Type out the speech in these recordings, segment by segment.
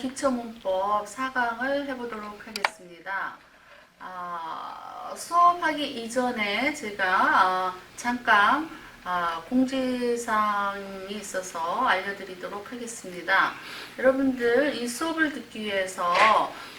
기초문법 4강을 해보도록 하겠습니다. 아, 수업하기 이전에 제가 어, 잠깐 아, 공지사항이 있어서 알려드리도록 하겠습니다. 여러분들 이 수업을 듣기 위해서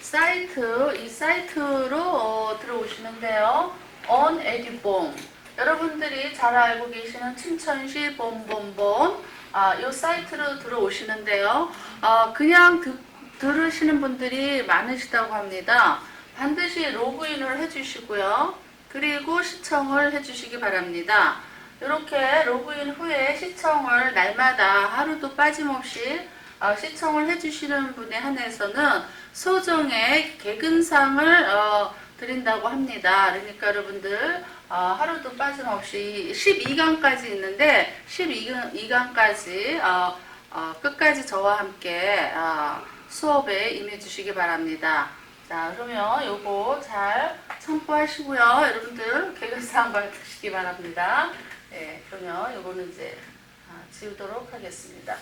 사이트, 이 사이트로 어, 들어오시는데요. on edubon 여러분들이 잘 알고 계시는 춘천시 본본본 아, 이 사이트로 들어오시는데요. 아, 그냥 듣, 들으시는 분들이 많으시다고 합니다. 반드시 로그인을 해주시고요. 그리고 시청을 해주시기 바랍니다. 이렇게 로그인 후에 시청을 날마다 하루도 빠짐없이 어, 시청을 해주시는 분에 한해서는 소정의 개근상을 어, 드린다고 합니다. 그러니까 여러분들 어, 하루도 빠짐없이 12강까지 있는데 12강까지 어, 어, 끝까지 저와 함께 어, 수업에 임해 주시기 바랍니다. 자 그러면 요거 잘 참고하시고요. 여러분들 개근상 받으시기 바랍니다. 네, 그러면 요거는 이제 아, 지우도록 하겠습니다.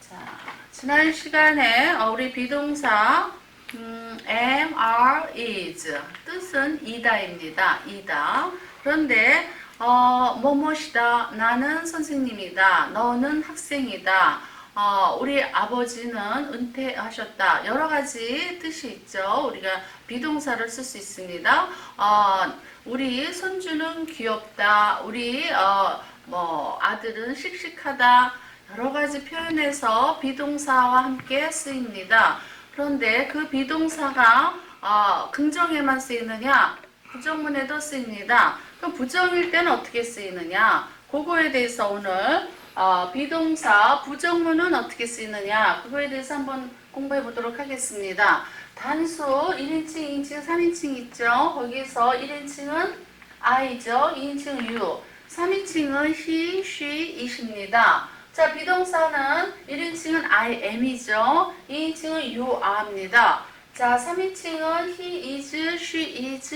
자, 지난 시간에 어, 우리 비동사 음, am, are, is 뜻은 이다입니다. 이다. 그런데 어, 뭐뭐시다. 나는 선생님이다. 너는 학생이다. 어, 우리 아버지는 은퇴하셨다. 여러 가지 뜻이 있죠. 우리가 비동사를 쓸 수 있습니다. 어, 우리 손주는 귀엽다. 우리 어, 뭐 아들은 씩씩하다. 여러 가지 표현에서 비동사와 함께 쓰입니다. 그런데 그 비동사가 어, 긍정에만 쓰이느냐, 부정문에도 쓰입니다. 그럼 부정일 때는 어떻게 쓰이느냐? 그거에 대해서 오늘 어, 비동사 부정문은 어떻게 쓰이느냐? 그거에 대해서 한번 공부해 보도록 하겠습니다. 단수 1인칭, 2인칭, 3인칭 있죠? 거기서 1인칭은 I죠. 2인칭은 you. 3인칭은 he, she, it입니다. 자, 비동사는 1인칭은 I am이죠. 2인칭은 you are입니다. 자, 3인칭은 he is, she is,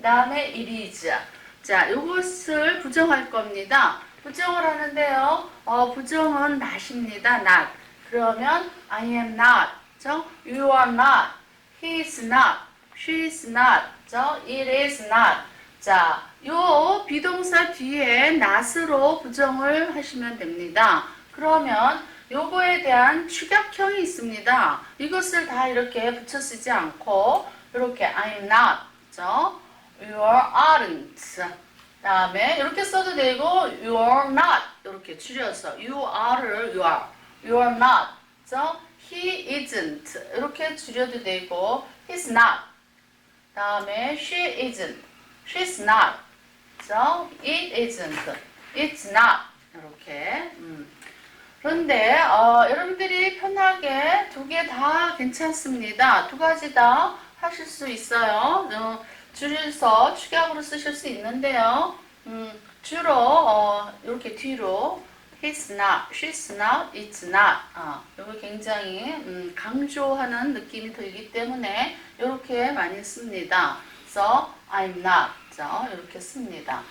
다음에 it is. 자, 요것을 부정할 겁니다. 부정을 하는데요. 어, 부정은 not입니다. not. 그러면 I am not. 죠? You are not. He is not. She is not. 죠? It is not. 자, 요 비동사 뒤에 not으로 부정을 하시면 됩니다. 그러면 요거에 대한 축약형이 있습니다. 이것을 다 이렇게 붙여 쓰지 않고 이렇게 I'm not, 죠? You aren't. 다음에 이렇게 써도 되고 You are not 이렇게 줄여서 You are를 You are, You are not. 죠? He isn't 이렇게 줄여도 되고 He's not. 다음에 She isn't, She's not. 죠? It isn't, It's not. 이렇게. 음. 그런데 어, 여러분들이 편하게 두 개 다 괜찮습니다. 두 가지 다 하실 수 있어요. 어, 줄여서 축약으로 쓰실 수 있는데요. 음, 주로 어, 이렇게 뒤로 He's not, she's not, it's not. 어, 이거 굉장히 음, 강조하는 느낌이 들기 때문에 이렇게 많이 씁니다. 그래서 I'm not. 죠 이렇게 씁니다.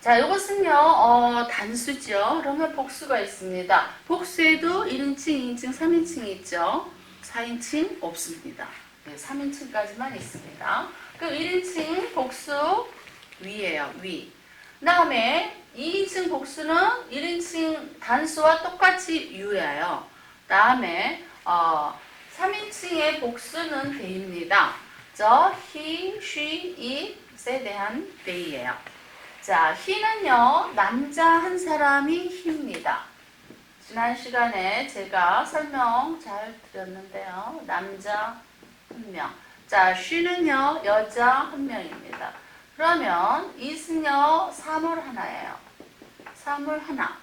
자, 이것은요, 어, 단수죠. 그러면 복수가 있습니다. 복수에도 1인칭, 2인칭, 3인칭이 있죠. 4인칭 없습니다. 네, 3인칭까지만 있습니다. 그럼 1인칭 복수 위에요, 위. 그 다음에 2인칭 복수는 1인칭 단수와 똑같이 유예요. 다음에 어, 3인칭의 복수는 they입니다. 저 he, she, it에 대한 they예요. 자, he는요, 남자 한 사람이 he입니다. 지난 시간에 제가 설명 잘 드렸는데요. 남자 한 명. 자, she는요, 여자 한 명입니다. 그러면 it은요, 사물 하나예요. 사물 하나.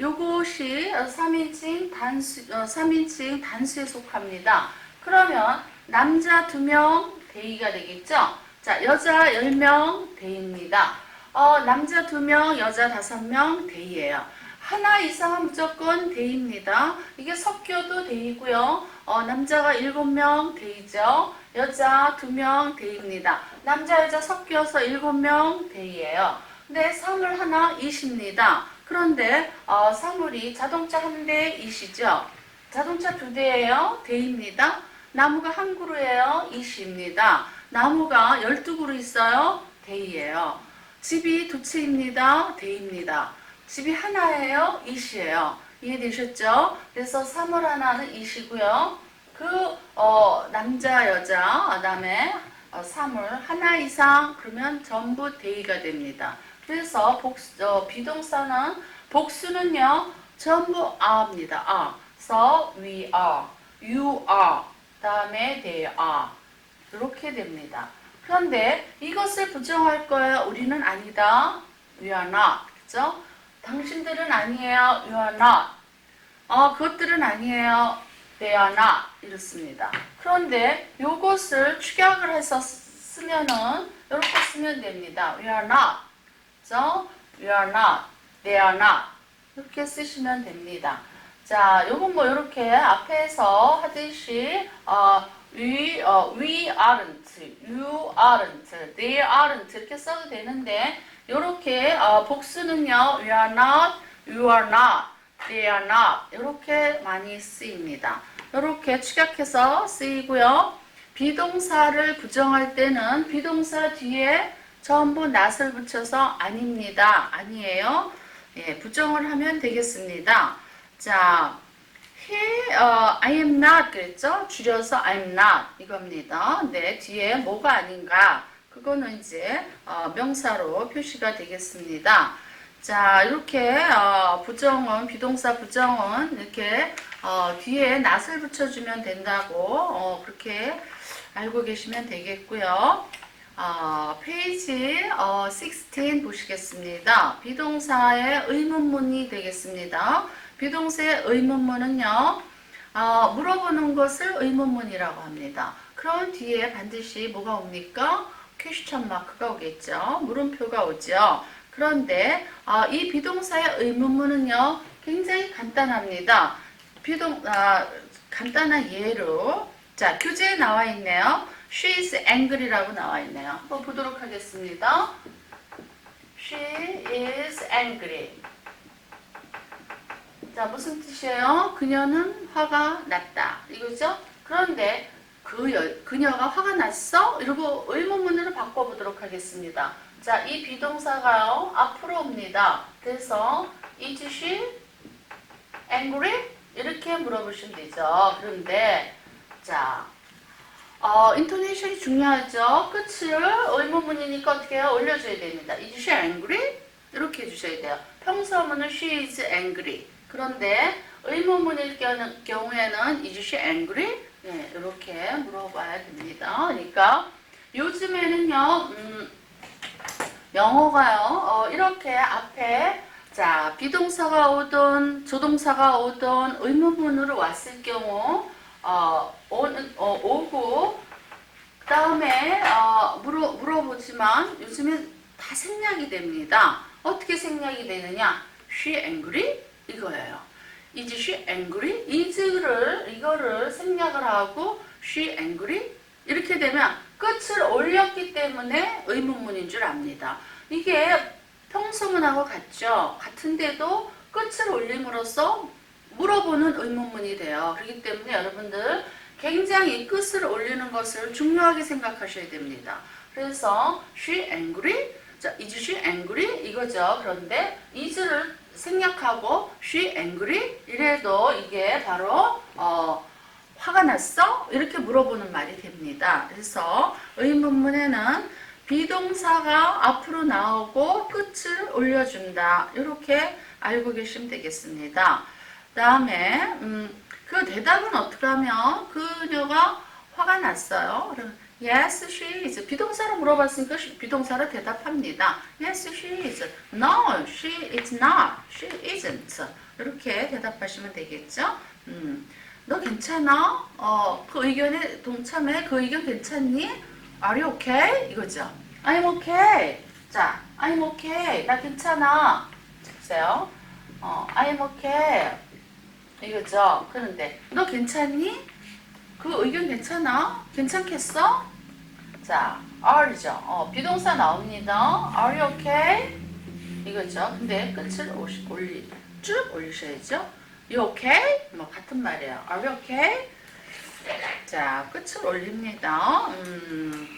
요것이 3인칭 단수, 어, 3인칭 단수에 속합니다. 그러면 남자 두명 대의가 되겠죠? 자, 여자 10명 대의입니다. 어, 남자 두 명, 여자 다섯 명 대의예요. 하나 이상은 무조건 대의입니다. 이게 섞여도 대의고요. 어, 남자가 일곱 명 대의죠. 여자 두명 대의입니다. 남자 여자 섞여서 일곱 명 대의예요. 근데 사물 하나 20입니다. 그런데 어, 사물이 자동차 한 대이시죠? 자동차 두 대예요. 대입니다. 나무가 한 그루예요. 이시입니다. 나무가 열두 그루 있어요. 대이예요. 집이 두 채입니다. 대입니다. 집이 하나예요. 이시예요. 이해되셨죠? 그래서 사물 하나는 이시고요. 그 어, 남자 여자 그다음에 어, 사물 하나 이상 그러면 전부 대의가 됩니다. 그래서 복, 어, 비동사는 복수는요 전부 are입니다. are. So we are, you are, 다음에 they are 이렇게 됩니다. 그런데 이것을 부정할 거예요. 우리는 아니다. We are not. 그죠? 당신들은 아니에요. Not. 어, 그것들은 아니에요. Not. 이렇습니다. 그런데 요것을 축약을 해서 쓰- 쓰면은 이렇게 쓰면 됩니다. We are not. 그죠? We are not. They are not. 이렇게 쓰시면 됩니다. 자, 요건 뭐 이렇게 앞에서 하듯이 어, we, 어, we aren't, you aren't, they aren't 이렇게 써도 되는데 이렇게 어, 복수는요, we are not, you are not, they are not 이렇게 많이 쓰입니다. 이렇게 축약해서 쓰이고요. 비동사를 부정할 때는 비동사 뒤에 전부 not을 붙여서 아닙니다. 아니에요. 예, 부정을 하면 되겠습니다. 자, he, 어, I am not 그랬죠? 줄여서 I'm not 이겁니다. 네, 뒤에 뭐가 아닌가? 그거는 이제 어, 명사로 표시가 되겠습니다. 자, 이렇게 어, 부정은 비동사 부정은 이렇게 어, 뒤에 not을 붙여주면 된다고 어, 그렇게 알고 계시면 되겠고요. 어, 페이지 어, 16 보시겠습니다. 비동사의 의문문이 되겠습니다. 비동사의 의문문은요, 어, 물어보는 것을 의문문이라고 합니다. 그런 뒤에 반드시 뭐가 옵니까? 퀘스천 마크가 오겠죠. 물음표가 오죠. 그런데 어, 이 비동사의 의문문은요, 굉장히 간단합니다. 비동, 아, 간단한 예로 자 교재에 나와 있네요. She is angry라고 나와 있네요. 한번 보도록 하겠습니다. She is angry. 자, 무슨 뜻이에요? 그녀는 화가 났다. 이거죠? 그런데 그 여, 그녀가 화가 났어? 이러고 의문문으로 바꿔보도록 하겠습니다. 자, 이 비동사가요, 앞으로 옵니다. 그래서, is she angry? 이렇게 물어보시면 되죠. 그런데, 자, 어, 인토네이션이 중요하죠. 끝을 의문문이니까 어떻게 해요? 올려줘야 됩니다. Is she angry? 이렇게 해주셔야 돼요. 평서문은 she is angry. 그런데 의문문일 경우- 경우에는 is she angry? 네, 이렇게 물어봐야 됩니다. 그러니까 요즘에는요, 음, 영어가요, 어, 이렇게 앞에 자 비동사가 오든 조동사가 오든 의문문으로 왔을 경우 어, 오는, 어, 오고 그 다음에 어, 물어, 물어보지만 요즘에 다 생략이 됩니다. 어떻게 생략이 되느냐? She angry? 이거예요. Is she angry? is를 이거를 생략을 하고 she angry? 이렇게 되면 끝을 올렸기 때문에 의문문인 줄 압니다. 이게 평소문하고 같죠. 같은데도 끝을 올림으로써 물어보는 의문문이 돼요. 그렇기 때문에 여러분들 굉장히 끝을 올리는 것을 중요하게 생각하셔야 됩니다. 그래서 she angry? 자, is she angry? 이거죠. 그런데 is를 생략하고 she angry? 이래도 이게 바로 어, 화가 났어? 이렇게 물어보는 말이 됩니다. 그래서 의문문에는 비동사가 앞으로 나오고 끝을 올려준다. 이렇게 알고 계시면 되겠습니다. 다음에 음, 그 대답은 어떻게 하면 그녀가 화가 났어요. Yes, she is. 비동사로 물어봤으니까 시- 비동사로 대답합니다. Yes, she is. No, she is not. She isn't. 이렇게 대답하시면 되겠죠. 음, 너 괜찮아? 어, 그 의견에 동참해. 그 의견 괜찮니? Are you okay? 이거죠. I'm okay. 자, I'm okay. 나 괜찮아. 보세요. 어, I'm okay. 이거죠. 그런데 너 괜찮니? 그 의견 괜찮아? 괜찮겠어? 자, are죠. 어, 비동사 나옵니다. Are you okay? 이거죠. 근데 끝을 올리, 올리 쭉 올리셔야죠. You okay? 뭐 같은 말이에요. Are you okay? 자, 끝을 올립니다. 음.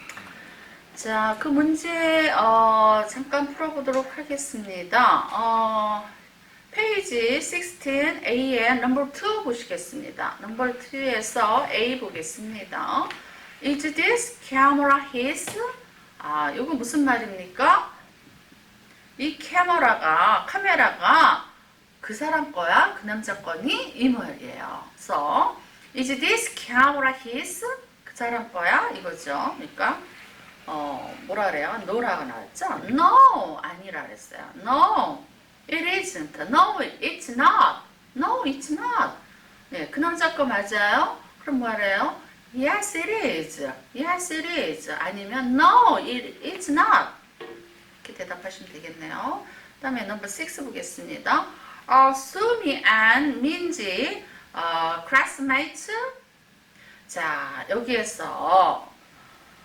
자, 그 문제 어, 잠깐 풀어보도록 하겠습니다. 어, 페이지 16 A의 넘버 2 보시겠습니다. 넘버 2에서 A 보겠습니다. Is this camera his? 아, 이거 무슨 말입니까? 이 카메라가 카메라가 그 사람 거야? 그 남자 거니? 이 말이에요. 그래서 is this camera his? 그 사람 거야? 이거죠. 그러니까 어, 뭐라 그래요? no라고 나왔죠? no 아니라 그랬어요. no it isn't. no it's not. no it's not. 네, 그 남자 거 맞아요? 그럼 뭐래요? yes it is. yes it is. 아니면 no it, it's not. 이렇게 대답하시면 되겠네요. 다음에 넘버 6 보겠습니다. 어, 수미 and 민지 어, classmates. 자, 여기에서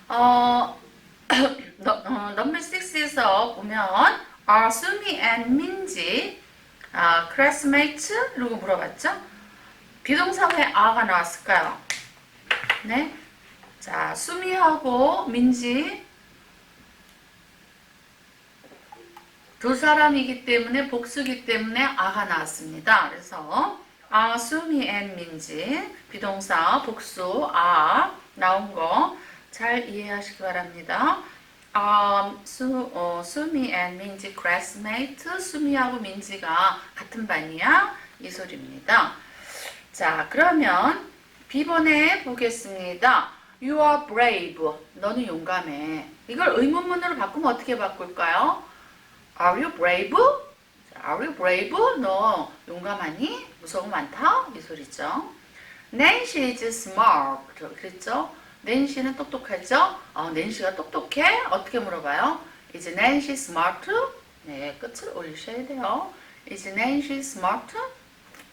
어, 넘버 6에서 보면 어, 수미 and 민지 어, classmates 이러고 물어봤죠? 비동사 왜 아가 나왔을까요? 네. 자, 수미하고 민지 두 사람이기 때문에 복수기 때문에 아가 나왔습니다. 그래서 아, 수미 앤 민지 비동사 복수 아 나온 거 잘 이해하시기 바랍니다. 아, 수, 어, 수미 앤 민지 classmate 수미하고 민지가 같은 반이야 이 소리입니다. 자 그러면 B번에 보겠습니다. You are brave. 너는 용감해. 이걸 의문문으로 바꾸면 어떻게 바꿀까요? Are you brave? 자, Are you brave? 너 용감하니? 무서워 많다? 이 소리죠. Nancy is smart. 그랬죠? 낸시는 똑똑하죠? 어, 낸시가 똑똑해? 어떻게 물어봐요? Is Nancy smart? 네, 끝을 올리셔야 돼요. Is Nancy smart?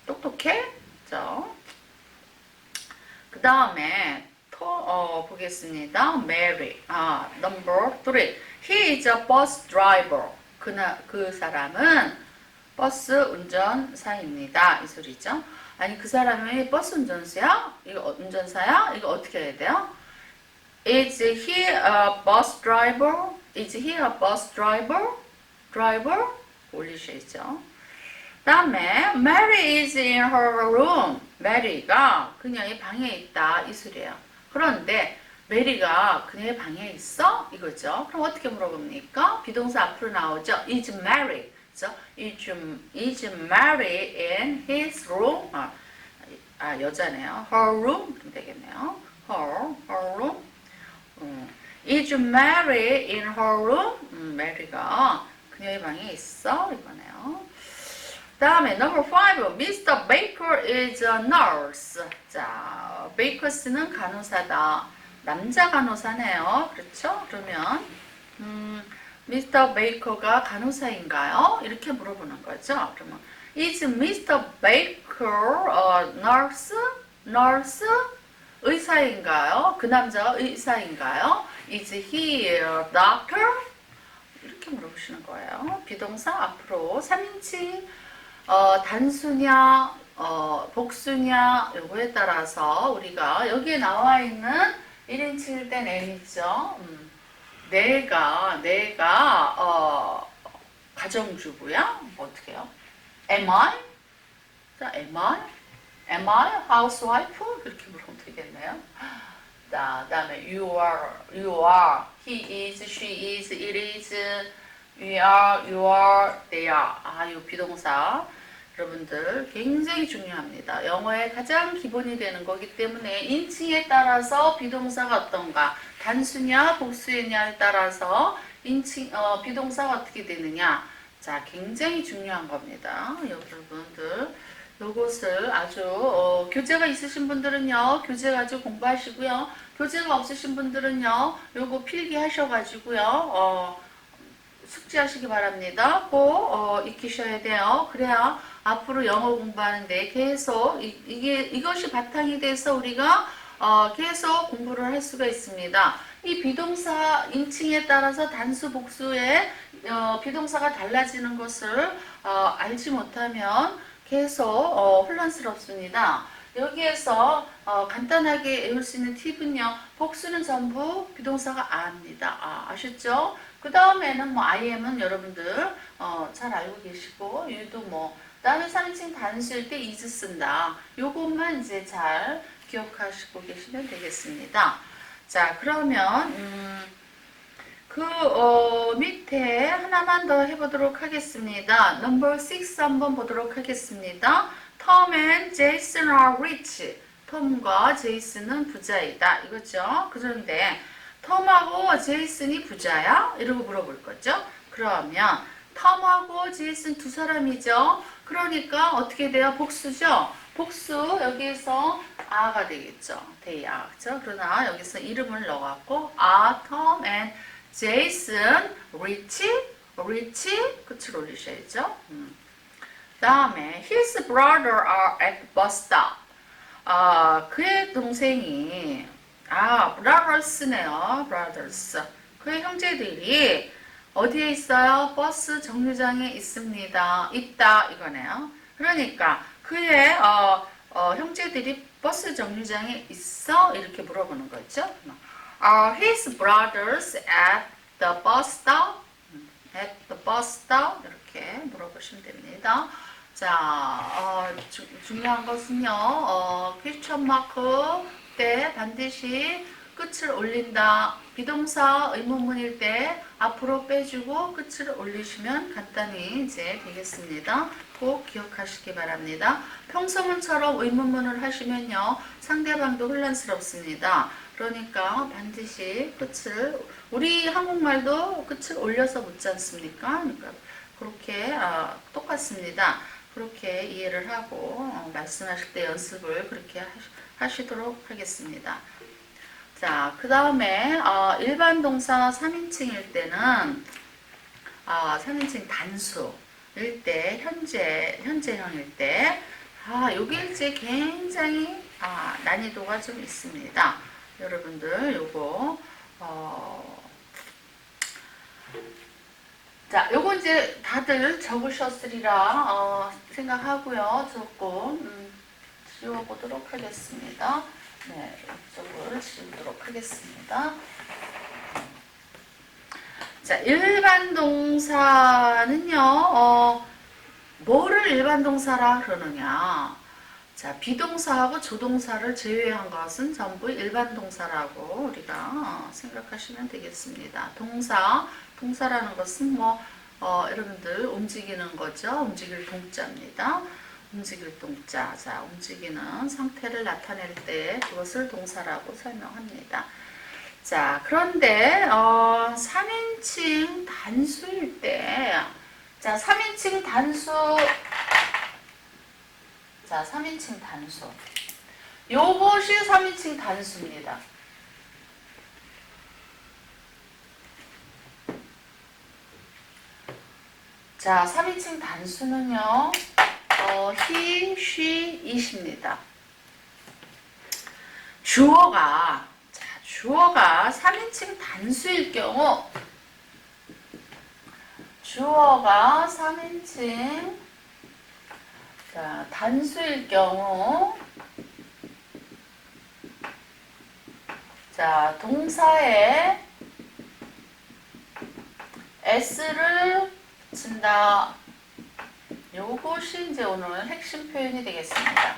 똑똑해? 죠? 그 다음에 또 어, 보겠습니다. Mary. 아, number three. He is a bus driver. 그나 그 사람은 버스 운전사입니다. 이 소리죠. 아니 그 사람이 버스 운전사야? 이거 어- 운전사야? 이거 어떻게 해야 돼요? Is he a bus driver? Is he a bus driver? driver? 올리셔야죠. 다음에 Mary is in her room. 메리가 그녀의 방에 있다 이 소리예요. 그런데 메리가 그녀의 방에 있어? 이거죠. 그럼 어떻게 물어봅니까? 비동사 앞으로 나오죠. Is Mary. 그죠? Is, is Mary in his room? 아, 아, 여자네요. Her room? 그럼 되겠네요. Her, her room. 음. Is Mary in her room? 음, 메리가 그녀의 방에 있어? 이거네요. 다음에 number five, Mr. Baker is a nurse. 자, 베이커스는 간호사다. 남자 간호사네요. 그렇죠? 그러면 음, Mr. Baker가 간호사인가요? 이렇게 물어보는 거죠. 그러면 is Mr. Baker a nurse? nurse? 의사인가요? 그 남자가 의사인가요? Is he a doctor? 이렇게 물어보시는 거예요. 비동사 앞으로 3인칭 어, 단수냐, 어, 복수냐, 요거에 따라서 우리가 여기에 나와 있는 1인칭일 땐 N이죠. 음, 내가, 내가, 어, 가정주부야? 어떻게 해요? Am I? 자, am I? Am I housewife? 이렇게 되겠네요. 자, 다음에 you are, you are, he is, she is, it is, we are, you are, they are. 아, 이 비동사. 여러분들 굉장히 중요합니다. 영어의 가장 기본이 되는 거기 때문에 인칭에 따라서 비동사가 어떤가, 단수냐, 복수냐에 따라서 인칭, 어, 비동사가 어떻게 되느냐. 자, 굉장히 중요한 겁니다. 여러분들. 요것을 아주 어, 교재가 있으신 분들은요 교재 가지고 공부하시고요. 교재가 없으신 분들은요 요거 필기하셔가지고요 어, 숙지하시기 바랍니다. 꼭 어, 익히셔야 돼요. 그래야 앞으로 영어 공부하는데 계속 이, 이게 이것이 바탕이 돼서 우리가 어, 계속 공부를 할 수가 있습니다. 이 비동사 인칭에 따라서 단수 복수의 어, 비동사가 달라지는 것을 어, 알지 못하면 계속 어, 혼란스럽습니다. 여기에서 어, 간단하게 외울 수 있는 팁은요. 복수는 전부 비동사가 아입니다. 아, 아셨죠? 그 다음에는 뭐 IM은 여러분들 어, 잘 알고 계시고 유도 뭐 다음에 3인칭 단수일 때 is 쓴다. 요것만 이제 잘 기억하시고 계시면 되겠습니다. 자 그러면 음, 그 어, 밑에 하나만 더 해보도록 하겠습니다. 넘버 6 한번 보도록 하겠습니다. Tom and Jason are rich. 톰과 제이슨은 부자이다. 이거죠. 그런데 톰하고 제이슨이 부자야? 이러고 물어볼 거죠. 그러면 톰하고 제이슨 두 사람이죠. 그러니까 어떻게 돼요? 복수죠. 복수 여기에서 아가 되겠죠. they are. 그죠? 그러나 여기서 이름을 넣어갖고 are Tom and Jason rich? rich? 끝을 올리셔야죠. 음. 다음에 his brother are at bus stop. 아, 그의 동생이 아, brothers네요. brothers. 그의 형제들이 어디에 있어요? 버스 정류장에 있습니다. 있다 이거네요. 그러니까 그의 어, 어, 형제들이 버스 정류장에 있어 이렇게 물어보는 거죠. Are his brothers at the bus stop? At the bus stop 이렇게 물어보시면 됩니다. 자, 어, 주- 중요한 것은요, 어, 퀘스천 마크 때 반드시 끝을 올린다. 비동사 의문문일 때 앞으로 빼주고 끝을 올리시면 간단히 이제 되겠습니다. 꼭 기억하시기 바랍니다. 평소문처럼 의문문을 하시면요, 상대방도 혼란스럽습니다. 그러니까 반드시 끝을, 우리 한국말도 끝을 올려서 묻지 않습니까? 그러니까 그렇게 아, 똑같습니다. 그렇게 이해를 하고 어, 말씀하실 때 연습을 그렇게 하시, 도록 하겠습니다. 자, 그 다음에 어, 일반 동사 3인칭일 때는 아, 3인칭 단수일 때 현재 현재형일 때 아, 이제 굉장히 아, 난이도가 좀 있습니다. 여러분들 요거 어, 자, 요거 이제 다들 적으셨으리라 어, 생각하고요. 조금 음, 지워보도록 하겠습니다. 네, 이쪽을 지우도록 하겠습니다. 자, 일반 동사는요, 어, 뭐를 일반 동사라 그러느냐. 자, 비동사하고 조동사를 제외한 것은 전부 일반 동사라고 우리가 어, 생각하시면 되겠습니다. 동사, 동사라는 것은 뭐, 어, 여러분들 움직이는 거죠. 움직일 동자입니다. 움직일 동자. 자, 움직이는 상태를 나타낼 때 그것을 동사라고 설명합니다. 자, 그런데, 어, 3인칭 단수일 때, 자, 3인칭 단수, 자, 3인칭 단수. 요것이 3인칭 단수입니다. 자, 3인칭 단수는요, 어, he, she, it입니다. 주어가, 자, 주어가 3인칭 단수일 경우, 주어가 3인칭 자, 단수일 경우 자, 동사에 s를 붙인다. 요것이 이제 오늘 핵심 표현이 되겠습니다.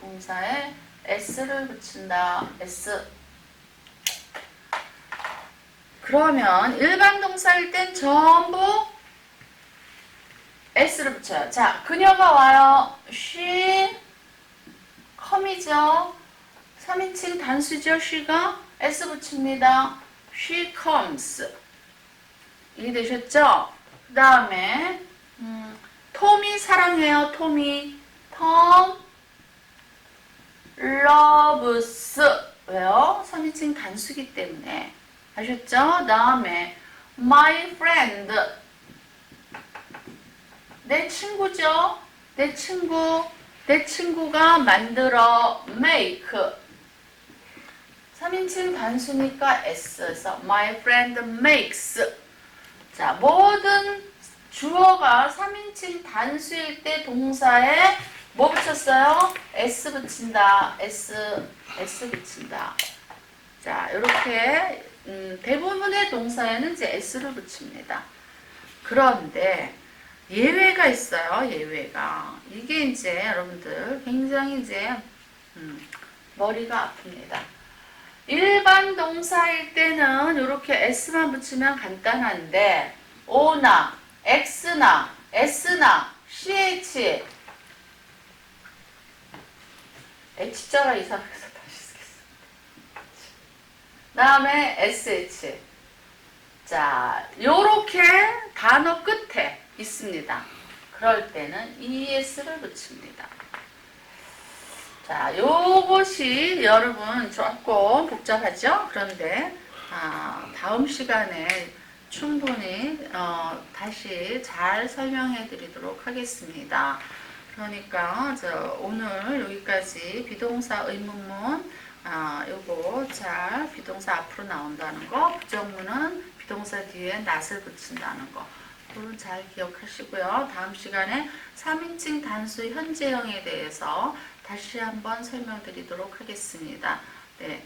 동사에 s를 붙인다. s. 그러면 일반 동사일 땐 전부 s를 붙여요. 자, 그녀가 와요. she come이죠. 3인칭 단수죠. she가 s 붙입니다. she comes. 이해되셨죠? 그 다음에 음, 톰이 사랑해요. 톰이 톰 loves 왜요? 3인칭 단수기 때문에 아셨죠? 다음에 my friend 내 친구죠. 내 친구. 내 친구가 만들어 make. 3인칭 단수니까 S에서 my friend makes. 자 모든 주어가 3인칭 단수일 때 동사에 뭐 붙였어요? S 붙인다. S S 붙인다. 자 이렇게 음, 대부분의 동사에는 이제 S를 붙입니다. 그런데 예외가 있어요. 예외가. 이게 이제 여러분들 굉장히 이제 음, 머리가 아픕니다. 일반 동사일 때는 이렇게 s만 붙이면 간단한데 o나 x나 s나 ch h자가 이상해서 다시 쓰겠습니다. 다음에 sh 자, 요렇게 단어 끝에 있습니다. 그럴 때는 es를 붙입니다. 자, 요것이 여러분 조금 복잡하죠? 그런데 아, 다음 시간에 충분히 어, 다시 잘 설명해 드리도록 하겠습니다. 그러니까 저 오늘 여기까지 비동사 의문문 아, 요거 잘 비동사 앞으로 나온다는 거, 부정문은 비동사 뒤에 낫을 붙인다는 거. 그건 잘 기억하시고요. 다음 시간에 3인칭 단수 현재형에 대해서 다시 한번 설명드리도록 하겠습니다. 네.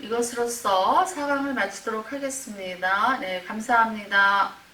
이것으로써 4강을 마치도록 하겠습니다. 네, 감사합니다.